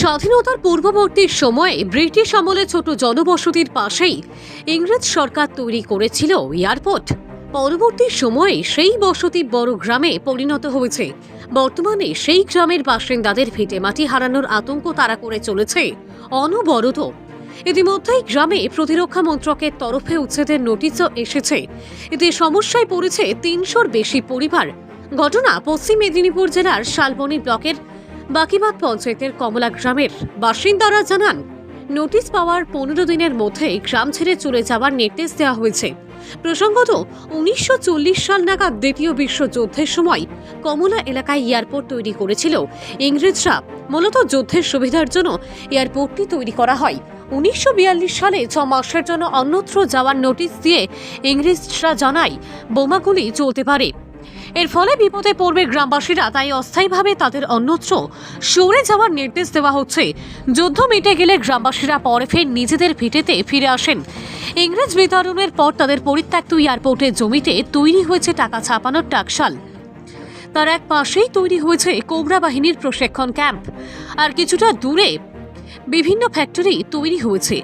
স্বাধীনতার পূর্ববর্তী সময়ে ব্রিটিশ আমলে ছোট জনবসতির পাশেই ইংরেজ সরকার তৈরি করেছিল এয়ারপোর্ট। পরবর্তী সময়ে সেই বসতি বড় গ্রামে পরিণত হয়েছে। বর্তমানে সেই গ্রামের বাসিন্দাদের ভিটেমাটি হারানোর আতঙ্ক তারা করে চলেছে। অনবরত। ইতিমধ্যেই গ্রামে প্রতিরক্ষা মন্ত্রকের তরফে উচ্ছেদের নোটিশও এসেছে। এতে সমস্যায় পড়েছে তিনশোর বেশি পরিবার। ঘটনা পশ্চিম মেদিনীপুর জেলার শালবনী ব্লকের বাকিবাদ পঞ্চায়েতের কমলা গ্রামের বাসিন্দারা জানান, নোটিশ পাওয়ার পনেরো দিনের মধ্যে গ্রাম ছেড়ে চলে যাওয়ার নির্দেশ দেওয়া হয়েছে। প্রসঙ্গত, উনিশশো চল্লিশ সাল নাগাদ দ্বিতীয় বিশ্বযুদ্ধের সময় কমলা এলাকায় এয়ারপোর্ট তৈরি করেছিল। ইংরেজরা মূলত যুদ্ধের সুবিধার জন্য এয়ারপোর্টটি তৈরি করা হয়। উনিশশো বিয়াল্লিশ সালে ছ মাসের জন্য অন্যত্র যাওয়ার নোটিশ দিয়ে ইংরেজরা জানায়, বোমাগুলি চলতে পারে। এর ফলে বিপদে পড়বে গ্রামবাসীরা, তাই অস্থায়ীভাবে তাদের অন্যত্র সরে যাওয়ার নির্দেশ দেওয়া হচ্ছে। যুদ্ধ মিটে গেলে গ্রামবাসীরা পরে ফের নিজেদের ভিটেতে ফিরে আসেন। ইংরেজ বিতরণের পর তাদের পরিত্যক্ত এয়ারপোর্টের জমিতে তৈরি হয়েছে টাকা ছাপানোর টাকশাল। তার এক পাশেই তৈরি হয়েছে কোবরা বাহিনীর প্রশিক্ষণ ক্যাম্প। আর কিছুটা দূরে বিভিন্ন ফ্যাক্টরি তৈরি হয়েছে।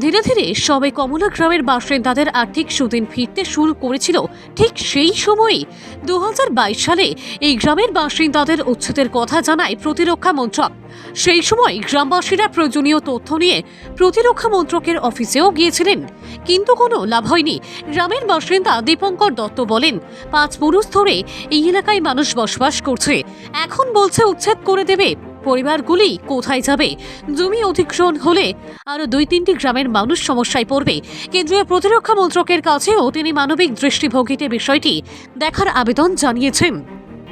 ধীরে ধীরে সবে কমলা গ্রামের বাসিন্দাদের আর্থিক সুদিন ফিরতে শুরু করেছিল ঠিক সেই সময়ই। দু হাজার বাইশ সালে এই গ্রামের বাসিন্দাদের উচ্ছেদের কথা জানায় প্রতিরক্ষা মন্ত্রক। সেই সময় গ্রামবাসীরা প্রয়োজনীয় তথ্য নিয়ে প্রতিরক্ষা মন্ত্রকের অফিসেও গিয়েছিলেন। কিন্তু কোনো লাভ হয়নি। গ্রামের বাসিন্দা দীপঙ্কর দত্ত বলেন, পাঁচ পুরুষ ধরে এই এলাকায় মানুষ বসবাস করছে। এখন বলছে উচ্ছেদ করে দেবে। পরিবারগুলি কোথায় যাবে? জমি অধিগ্রহণ হলে আরও দুই তিনটি গ্রামের মানুষ সমস্যায় পড়বে। কেন্দ্রীয় প্রতিরক্ষা মন্ত্রকের কাছেও তিনি মানবিক দৃষ্টিভঙ্গিতে বিষয়টি দেখার আবেদন জানিয়েছেন।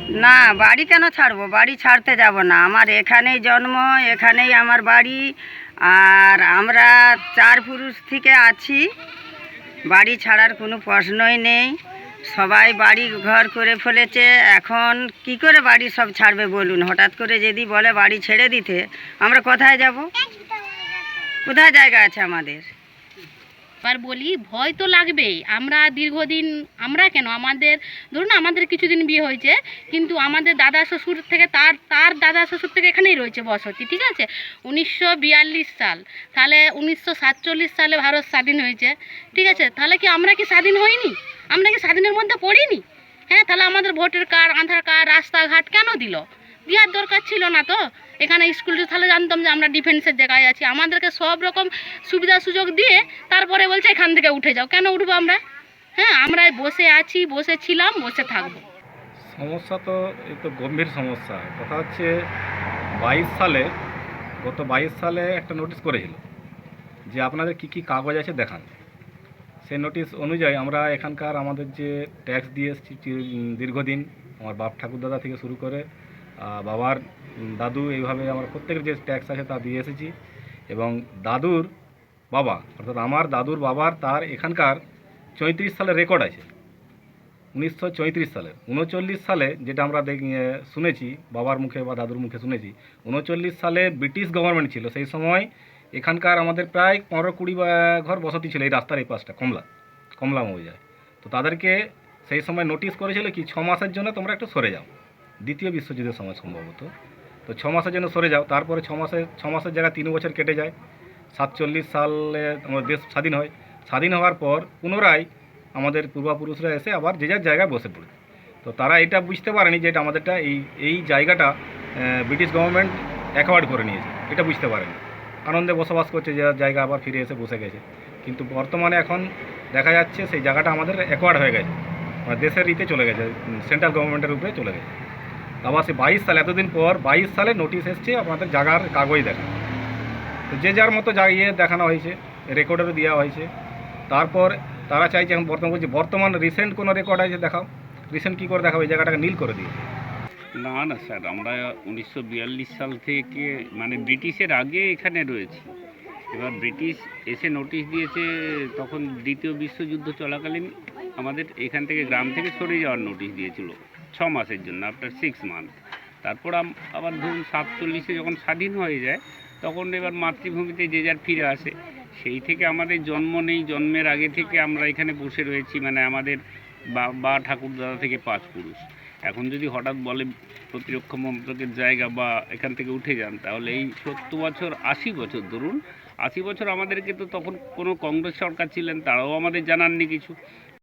না, বাড়ি কেন ছাড়বো? বাড়ি ছাড়তে যাব না। আমার এখানেই জন্ম, এখানেই আমার বাড়ি। আর আমরা চার পুরুষ থেকে আছি। বাড়ি ছাড়ার কোনো প্রশ্নই নেই। সবাই বাড়ি ঘর করে ফেলেছে, এখন কি করে বাড়ি সব ছাড়বে বলুন? হঠাৎ করে যদি বলে বাড়ি ছেড়ে দিতে, আমরা কোথায় যাব? কোথায় জায়গা আছে আমাদের? এবার বলি, ভয় তো লাগবেই। আমরা দীর্ঘদিন, আমরা কেন? আমাদের, ধরুন আমাদের কিছুদিন বিয়ে হয়েছে, কিন্তু আমাদের দাদা শ্বশুর থেকে তার তার দাদা শ্বশুর থেকে এখানেই রয়েছে বসতি, ঠিক আছে? উনিশশো বিয়াল্লিশ সাল। তাহলে উনিশশো সাতচল্লিশ সালে ভারত স্বাধীন হয়েছে, ঠিক আছে? তাহলে কি আমরা কি স্বাধীন হইনি? আমরা কি স্বাধীনের মধ্যে পড়িনি? হ্যাঁ তাহলে আমাদের ভোটের কার্ড, আধার কার্ড, রাস্তাঘাট কেন দিল? দেওয়ার দরকার ছিল না তো। এখানে স্কুলে তাহলে জানতাম যে আমরা ডিফেন্সের জায়গায় আছি। আমাদেরকে সব রকম সুবিধা সুযোগ দিয়ে তারপরে বলছে এখান থেকে উঠে যাও। কেন উঠবো আমরা? হ্যাঁ আমরা বসে আছি, বসে ছিলাম, বসে থাকব। সমস্যা তো এই তো গম্ভীর সমস্যা। কথা হচ্ছে, বাইশ সালে, গত বাইশ সালে একটা নোটিশ করেছিল যে আপনাদের কি কি কাগজ আছে দেখান। সেই নোটিশ অনুযায়ী আমরা এখানকার আমাদের যে ট্যাক্স দিয়ে এসেছি দীর্ঘদিন, আমার বাপ ঠাকুরদাদা থেকে শুরু করে বাবার দাদু এইভাবে আমার প্রত্যেকের যে ট্যাক্স আছে তা দিয়ে এসেছি এবং দাদুর বাবা, অর্থাৎ আমার দাদুর বাবার তার এখানকার চৈত্রিশ সালের রেকর্ড আছে। উনিশশো চৌত্রিশ সালে। উনচল্লিশ সালে যেটা আমরা দেখ শুনেছি, বাবার মুখে বা দাদুর মুখে শুনেছি, উনচল্লিশ সালে ব্রিটিশ গভর্নমেন্ট ছিল। সেই সময় এখানকার আমাদের প্রায় পনেরো কুড়ি ঘর বসতি ছিল এই রাস্তার এই পাশটা, কমলা কমলা মৌজায়। তো তাদেরকে সেই সময় নোটিশ করেছিল কি, ছ মাসের জন্য তোমরা একটু সরে যাও। দ্বিতীয় বিশ্বযুদ্ধের সময় সম্ভবত। তো ছ মাসের জন্য সরে যাও। তারপরে ছ মাসে, ছ মাসের জায়গায় তিন বছর কেটে যায়। সাতচল্লিশ সালে আমাদের দেশ স্বাধীন হয়। স্বাধীন হওয়ার পর পুনরায় আমাদের পূর্বপুরুষরা এসে আবার যে যার জায়গায় বসে পড়ে। তো তারা এটা বুঝতে পারেনি যে এটা আমাদেরটা এই এই জায়গাটা ব্রিটিশ গভর্নমেন্ট অ্যাকওয়ার্ড করে নিয়েছে। এটা বুঝতে পারেনি। আনন্দে বসবাস করছে, যে জায়গা আবার ফিরে এসে বসে গেছে। কিন্তু বর্তমানে এখন দেখা যাচ্ছে সেই জায়গাটা আমাদের অ্যাকোয়ার্ড হয়ে গেছে। মানে দেশের ইতে চলে গেছে সেন্ট্রাল গভর্নমেন্টের উপরে চলে গেছে। আবার সে বাইশ সাল, এতদিন পর বাইশ সালে নোটিশ এসছে আপনাদের জায়গার কাগজ দেখা। তো যে যার মতো জায়গায় দেখানো হয়েছে রেকর্ডেরও দেওয়া হয়েছে। তারপর তারা চাইছে এখন বর্তমান বলছে, বর্তমান রিসেন্ট কোনো রেকর্ড আছে দেখাও। রিসেন্ট কী করে দেখাও এই জায়গাটাকে নীল করে দিয়ে। না না, স্যার, আমরা উনিশশো বিয়াল্লিশ সাল থেকে মানে ব্রিটিশের আগে এখানে রয়েছি। এবার ব্রিটিশ এসে নোটিশ দিয়েছে, তখন দ্বিতীয় বিশ্বযুদ্ধ চলাকালীন আমাদের এখান থেকে গ্রাম থেকে সরে যাওয়ার নোটিশ দিয়েছিল। ছ মাসের জন্য আফটার সিক্স মান্থ তারপর আবার ধরুন সাতচল্লিশে যখন স্বাধীন হয়ে যায়, তখন এবার মাতৃভূমিতে যে যার ফিরে আসে। সেই থেকে আমাদের জন্ম নেই, জন্মের আগে থেকে আমরা এখানে বসে রয়েছি মানে আমাদের বা ঠাকুরদাদা থেকে পাঁচ পুরুষ। এখন যদি হঠাৎ বলে প্রতিরক্ষা মন্ত্রকের জায়গা বা এখান থেকে উঠে যান, তাহলে এই সত্তর বছর, আশি বছর ধরুন, আশি বছর আমাদেরকে তো তখন কোনো কংগ্রেস সরকার ছিলেন, তারাও আমাদের জানাননি কিছু।